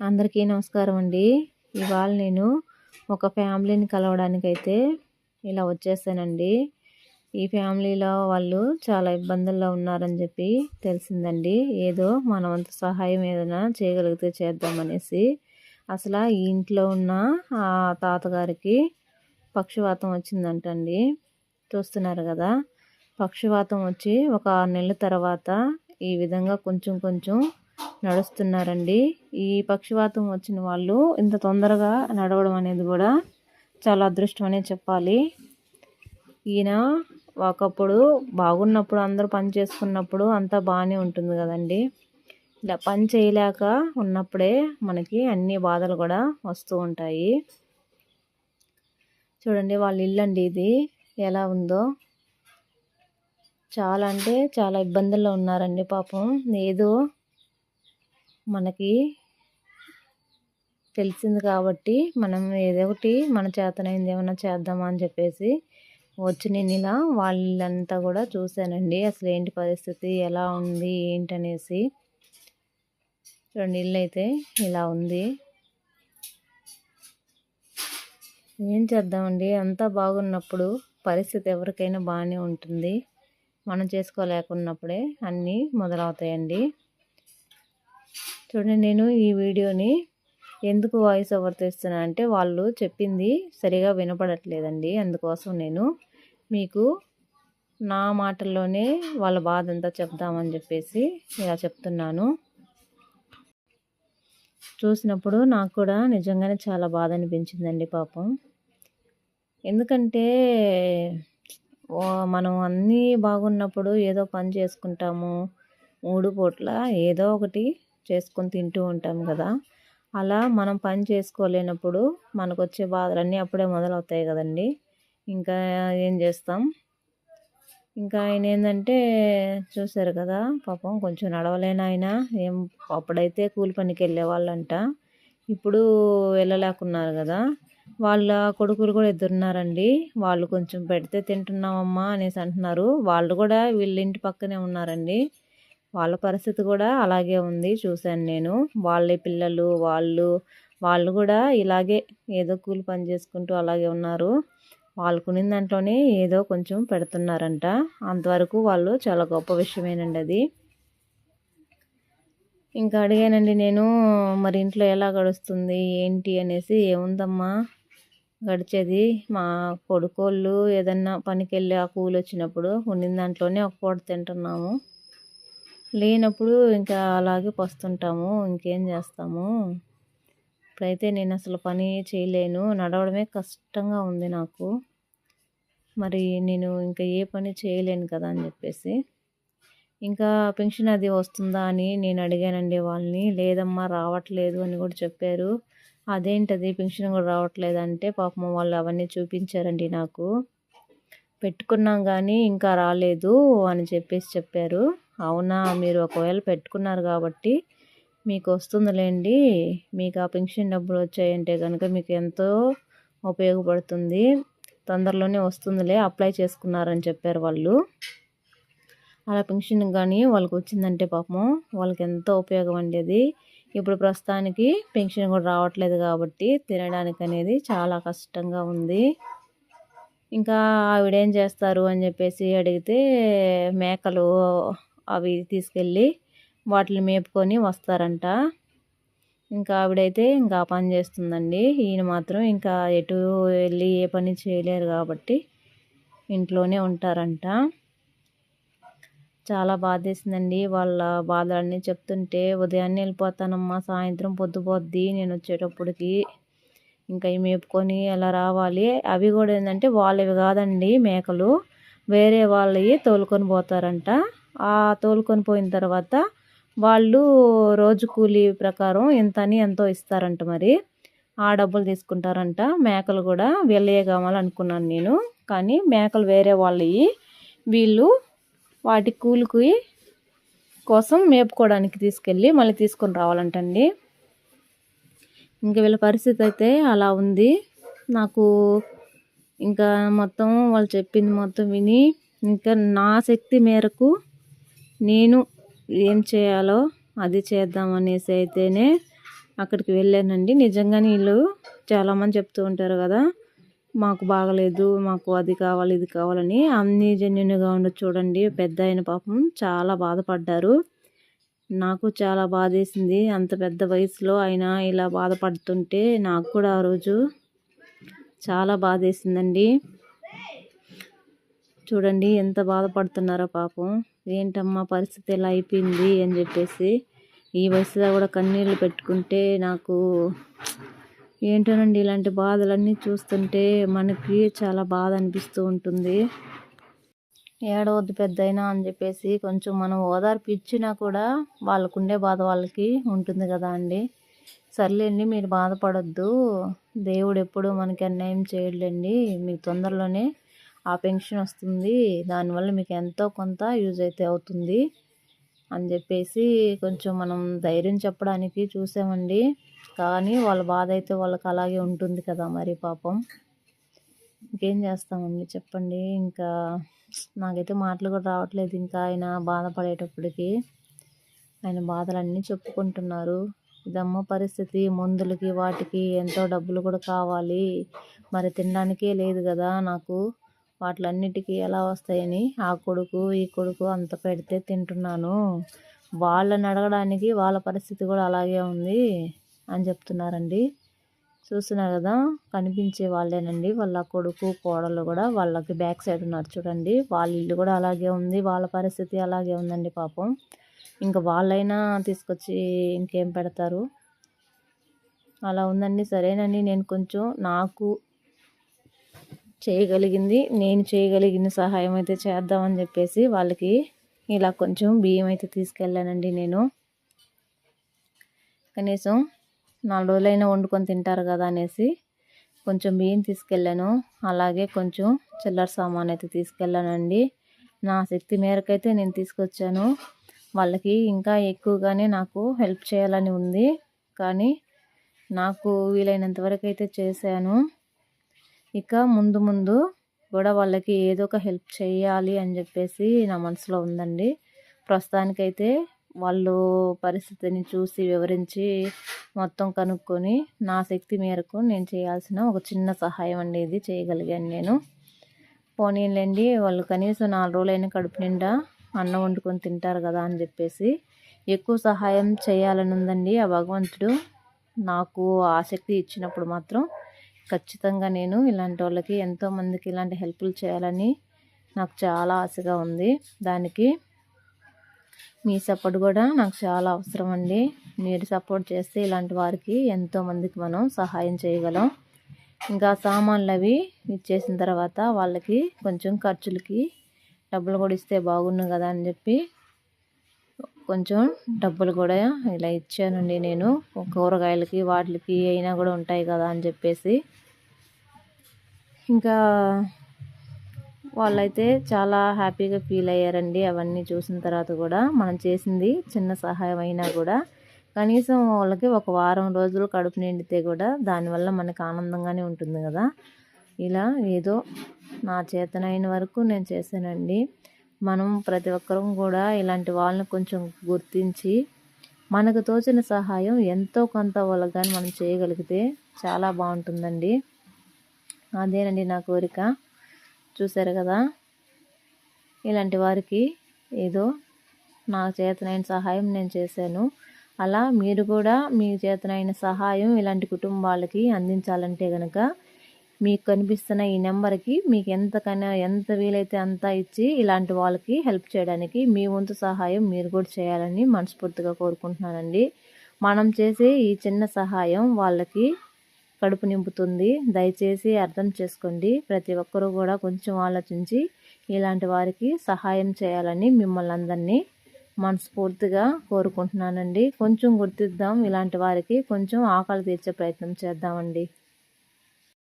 అందరికీ నమస్కారం అండి. ఇవాళ నేను ఒక ఫ్యామిలీని కలవడానికి అయితే ఇలా వచ్చేసానండి. ఈ ఫ్యామిలీలో వాళ్ళు చాలా ఇబ్బందుల్లో ఉన్నారని చెప్పి తెలిసిందండి. ఏదో మనమంత సహాయం ఏదైనా చేయగలిగితే చేద్దామనేసి. అసలు ఈ ఇంట్లో ఉన్న ఆ తాతగారికి పక్షవాతం వచ్చిందంటండి. చూస్తున్నారు కదా పక్షవాతం వచ్చి ఒక ఆరు నెలల తర్వాత ఈ విధంగా కొంచెం కొంచెం నడుస్తున్నారండి. ఈ పక్షవాతం వచ్చిన వాళ్ళు ఇంత తొందరగా నడవడం అనేది కూడా చాలా అదృష్టం అనే చెప్పాలి. ఈయన ఒకప్పుడు బాగున్నప్పుడు అందరూ పని చేసుకున్నప్పుడు అంతా బాగానే ఉంటుంది కదండి. ఇలా పని చేయలేక ఉన్నప్పుడే మనకి అన్ని బాధలు కూడా వస్తూ ఉంటాయి. చూడండి వాళ్ళ ఇల్లు అండి ఇది. ఎలా ఉందో. చాలా అంటే చాలా ఇబ్బందుల్లో ఉన్నారండి పాపం. ఏదో మనకి తెలిసింది కాబట్టి మనం ఏదో ఒకటి మన చేతనైంది ఏమైనా చేద్దామా అని చెప్పేసి వచ్చి నేను ఇలా వాళ్ళంతా కూడా చూశానండి. అసలు ఏంటి పరిస్థితి? ఎలా ఉంది? ఏంటనేసి. రెండు ఇల్లు అయితే ఇలా ఉంది. ఏం చేద్దామండి? అంతా బాగున్నప్పుడు పరిస్థితి ఎవరికైనా బాగానే ఉంటుంది. మనం చేసుకోలేకున్నప్పుడే అన్నీ మొదలవుతాయండి. చూడండి నేను ఈ వీడియోని ఎందుకు వాయిస్ ఓవర్ తెస్తున్నా అంటే వాళ్ళు చెప్పింది సరిగా వినపడట్లేదండి. అందుకోసం నేను మీకు నా మాటల్లోనే వాళ్ళ బాధ అంతా చెప్దామని చెప్పేసి ఇలా చెప్తున్నాను. చూసినప్పుడు నాకు కూడా నిజంగానే చాలా బాధ అనిపించిందండి పాపం. ఎందుకంటే మనం అన్నీ బాగున్నప్పుడు ఏదో పని చేసుకుంటాము మూడు పూట్ల ఏదో ఒకటి చేసుకొని తింటూ ఉంటాం కదా. అలా మనం పని చేసుకోలేనప్పుడు మనకు వచ్చే బాధలన్నీ అప్పుడే మొదలవుతాయి కదండి. ఇంకా ఏం చేస్తాం? ఇంకా ఆయన ఏంటంటే చూశారు కదా పాపం కొంచెం నడవలేని ఆయన. ఏం అప్పుడైతే కూలి పనికి వెళ్ళేవాళ్ళంట ఇప్పుడు వెళ్ళలేకున్నారు కదా. వాళ్ళ కొడుకులు కూడా ఇద్దరున్నారండి వాళ్ళు కొంచెం పెడితే తింటున్నామమ్మా అనేసి అంటున్నారు. వాళ్ళు కూడా వీళ్ళ ఇంటి పక్కనే ఉన్నారండి. వాళ్ళ పరిస్థితి కూడా అలాగే ఉంది చూశాను నేను. వాళ్ళ పిల్లలు వాళ్ళు వాళ్ళు కూడా ఇలాగే ఏదో కూలి పని చేసుకుంటూ అలాగే ఉన్నారు. వాళ్ళు కొనిన దాంట్లోనే ఏదో కొంచెం పెడుతున్నారంట. అంతవరకు వాళ్ళు చాలా గొప్ప విషయమేనండి అది. ఇంకా అడిగానండి నేను మరి ఇంట్లో ఎలా గడుస్తుంది? ఏంటి? అనేసి ఏముందమ్మా? గడిచేది మా కొడుకోళ్ళు ఏదన్నా పనికి వెళ్ళి ఆ కూలి వచ్చినప్పుడు ఉండిన దాంట్లోనే ఒక పూట తింటున్నాము. లేనప్పుడు ఇంకా అలాగే పస్తుంటాము ఇంకేం చేస్తాము. ఇప్పుడైతే నేను అసలు పని చేయలేను నడవడమే కష్టంగా ఉంది నాకు. మరి నేను ఇంకా ఏ పని చేయలేను కదా అని చెప్పేసి. ఇంకా పెన్షన్ అది వస్తుందా అని నేను అడిగానండి వాళ్ళని. లేదమ్మా రావట్లేదు అని కూడా చెప్పారు. అదేంటది పెన్షన్ కూడా రావట్లేదు అంటే పాపం వాళ్ళు అవన్నీ చూపించారండి నాకు. పెట్టుకున్నాం కానీ ఇంకా రాలేదు అని చెప్పేసి చెప్పారు. అవునా? మీరు ఒకవేళ పెట్టుకున్నారు కాబట్టి మీకు వస్తుందిలేండి. మీకు ఆ పెన్షన్ డబ్బులు వచ్చాయంటే కనుక మీకు ఎంతో ఉపయోగపడుతుంది. తొందరలోనే వస్తుందిలే అప్లై చేసుకున్నారని చెప్పారు వాళ్ళు. అలా పెన్షన్ కానీ వాళ్ళకి వచ్చిందంటే పాపం వాళ్ళకి ఎంతో ఉపయోగం అండి ఇప్పుడు ప్రస్తుతానికి పెన్షన్ కూడా రావట్లేదు కాబట్టి తినడానికి అనేది చాలా కష్టంగా ఉంది. ఇంకా ఆవిడేం చేస్తారు అని చెప్పేసి అడిగితే మేకలు అవి తీసుకెళ్ళి వాటిని మేపుకొని వస్తారంట. ఇంకా ఆవిడైతే ఇంకా పని చేస్తుందండి. ఈయన మాత్రం ఇంకా ఎటు వెళ్ళి ఏ పని చేయలేరు కాబట్టి ఇంట్లోనే ఉంటారంట. చాలా బాధేసిందండి. వాళ్ళ బాధలన్నీ చెప్తుంటే ఉదయాన్నే వెళ్ళిపోతానమ్మా సాయంత్రం పొద్దుపోద్ది నేను వచ్చేటప్పటికి ఇంకా ఇవి మేపుకొని ఎలా రావాలి? అవి కూడా ఏంటంటే వాళ్ళవి కాదండి మేకలు. వేరే వాళ్ళవి తోలుకొని పోతారంట. తోలుకొని పోయిన తర్వాత వాళ్ళు రోజు కూలీ ప్రకారం ఎంత అని ఎంతో ఇస్తారంట మరి. ఆ డబ్బులు తీసుకుంటారంట. మేకలు కూడా వీళ్ళయే కావాలనుకున్నాను నేను. కానీ మేకలు వేరే వాళ్ళవి వీళ్ళు వాటి కూలికి కోసం మేపుకోవడానికి తీసుకెళ్ళి మళ్ళీ తీసుకొని రావాలంటండి. ఇంకా వీళ్ళ పరిస్థితి అయితే అలా ఉంది. నాకు ఇంకా మొత్తం వాళ్ళు చెప్పింది మొత్తం విని ఇంకా నా శక్తి మేరకు నేను ఏం చేయాలో అది చేద్దాం అనేసి అయితేనే అక్కడికి వెళ్ళానండి. నిజంగా వీళ్ళు చాలామంది చెప్తూ ఉంటారు కదా మాకు బాగలేదు మాకు అది కావాలి ఇది కావాలని. అన్ని జెన్యున్గా ఉండదు చూడండి. పెద్ద అయిన పాపం చాలా బాధపడ్డారు. నాకు చాలా బాధేసింది. అంత పెద్ద వయసులో ఆయన ఇలా బాధపడుతుంటే నాకు కూడా ఆ రోజు చాలా బాధేసిందండి. చూడండి ఎంత బాధపడుతున్నారో పాపం. ఏంటమ్మా పరిస్థితి ఎలా అయిపోయింది? అని చెప్పేసి ఈ వయసులో కూడా కన్నీళ్ళు పెట్టుకుంటే నాకు ఏంటోనండి ఇలాంటి బాధలన్నీ చూస్తుంటే మనకి చాలా బాధ అనిపిస్తూ ఉంటుంది. ఏడవద్దు పెద్దయినా అని చెప్పేసి కొంచెం మనం ఓదార్పు ఇచ్చినా కూడా వాళ్ళకుండే బాధ వాళ్ళకి ఉంటుంది కదా అండి. సర్లేండి మీరు బాధపడద్దు. దేవుడు ఎప్పుడు మనకి అన్యాయం చేయలేండి మీకు తొందరలోనే ఆ పెన్షన్ వస్తుంది దానివల్ల మీకు ఎంతో కొంత యూజ్ అయితే అవుతుంది అని చెప్పేసి కొంచెం మనం ధైర్యం చెప్పడానికి చూసామండి. కానీ వాళ్ళ బాధ అయితే వాళ్ళకి అలాగే ఉంటుంది కదా మరి పాపం. ఇంకేం చేస్తామండి చెప్పండి. ఇంకా నాకైతే మాటలు కూడా రావట్లేదు. ఇంకా ఆయన బాధపడేటప్పటికి ఆయన బాధలన్నీ చెప్పుకుంటున్నారు. ఇదమ్మ పరిస్థితి. మందులకి వాటికి ఎంతో డబ్బులు కూడా కావాలి. మరి తినడానికే లేదు కదా నాకు. వాటిలన్నిటికీ ఎలా వస్తాయని ఆ కొడుకు ఈ కొడుకు అంత పెడితే తింటున్నాను. వాళ్ళని అడగడానికి వాళ్ళ పరిస్థితి కూడా అలాగే ఉంది అని చెప్తున్నారండి. చూస్తున్నారు కదా కనిపించే వాళ్ళేనండి. వాళ్ళ కొడుకు కోడలు కూడా వాళ్ళకి బ్యాక్ సైడ్ ఉన్నారు చూడండి. వాళ్ళ ఇల్లు కూడా అలాగే ఉంది. వాళ్ళ పరిస్థితి అలాగే ఉందండి పాపం. ఇంకా వాళ్ళైనా తీసుకొచ్చి ఇంకేం పెడతారు? అలా ఉందండి. సరేనండి. నేను కొంచెం నాకు చేయగలిగింది. నేను చేయగలిగిన సహాయం అయితే చేద్దామని చెప్పేసి వాళ్ళకి ఇలా కొంచెం బియ్యం అయితే తీసుకెళ్ళానండి నేను. కనీసం నాలుగు రోజులైనా వండుకొని తింటారు కదా అనేసి కొంచెం బియ్యం తీసుకెళ్ళాను. అలాగే కొంచెం చిల్లర సామాన్ అయితే తీసుకెళ్ళానండి. నా శక్తి మేరకైతే నేను తీసుకొచ్చాను. వాళ్ళకి ఇంకా ఎక్కువగానే నాకు హెల్ప్ చేయాలని ఉంది. కానీ నాకు వీలైనంత వరకు అయితే చేశాను. ఇక ముందు ముందు కూడా వాళ్ళకి ఏదో ఒక హెల్ప్ చేయాలి అని చెప్పేసి నా మనసులో ఉందండి. ప్రస్తుతానికైతే వాళ్ళు పరిస్థితిని చూసి వివరించి మొత్తం కనుక్కొని నా శక్తి మేరకు నేను చేయాల్సిన ఒక చిన్న సహాయం అనేది చేయగలిగాను నేను. పోనీలేండి వాళ్ళు కనీసం నాలుగు రోజులైనా కడుపు నిండా అన్నం వండుకొని తింటారు కదా అని చెప్పేసి ఎక్కువ సహాయం చేయాలని ఉందండి ఆ భగవంతుడు. నాకు ఆసక్తి ఇచ్చినప్పుడు మాత్రం ఖచ్చితంగా నేను ఇలాంటి వాళ్ళకి ఎంతోమందికి ఇలాంటి హెల్ప్లు చేయాలని నాకు చాలా ఆశగా ఉంది. దానికి మీ సపోర్ట్ కూడా నాకు చాలా అవసరం అండి. మీరు సపోర్ట్ చేస్తే ఇలాంటి వారికి ఎంతోమందికి మనం సహాయం చేయగలం. ఇంకా సామాన్లు అవి ఇచ్చేసిన తర్వాత వాళ్ళకి కొంచెం ఖర్చులకి డబ్బులు కూడా ఇస్తే బాగుండు కదా అని చెప్పి కొంచెం డబ్బులు కూడా ఇలా ఇచ్చానండి నేను. కూరగాయలకి వాటికి అయినా కూడా ఉంటాయి కదా అని చెప్పేసి. ఇంకా వాళ్ళైతే చాలా హ్యాపీగా ఫీల్ అయ్యారండి అవన్నీ చూసిన తర్వాత కూడా. మనం చేసింది చిన్న సహాయం అయినా కూడా. కనీసం వాళ్ళకి ఒక వారం రోజులు కడుపు నిండితే కూడా దానివల్ల మనకు ఆనందంగానే ఉంటుంది కదా. ఇలా ఏదో నా చేతనైన వరకు నేను చేశానండి. మనం ప్రతి ఒక్కరం కూడా ఇలాంటి వాళ్ళని కొంచెం గుర్తించి మనకు తోచిన సహాయం ఎంతో కొంత వాళ్ళకి కానీ మనం చేయగలిగితే చాలా బాగుంటుందండి. అదేనండి నా కోరిక. చూసారు కదా? ఇలాంటి వారికి ఏదో నా చేతనైన సహాయం నేను చేశాను. అలా మీరు కూడా మీ చేతనైన సహాయం ఇలాంటి కుటుంబాలకి అందించాలంటే కనుక మీకు కనిపిస్తున్న ఈ నెంబర్కి మీకు ఎంతకైనా ఎంత వీలైతే అంతా ఇచ్చి ఇలాంటి వాళ్ళకి హెల్ప్ చేయడానికి మీ వంతు సహాయం మీరు కూడా చేయాలని మనస్ఫూర్తిగా కోరుకుంటున్నానండి. మనం చేసే ఈ చిన్న సహాయం వాళ్ళకి కడుపు నింపుతుంది. దయచేసి అర్థం చేసుకోండి. ప్రతి ఒక్కరూ కూడా కొంచెం ఆలోచించి ఇలాంటి వారికి సహాయం చేయాలని మిమ్మల్ని అందరినీ మనస్ఫూర్తిగా కోరుకుంటున్నానండి. కొంచెం గుర్తిద్దాం. ఇలాంటి వారికి కొంచెం ఆకలి తీర్చే ప్రయత్నం చేద్దామండి.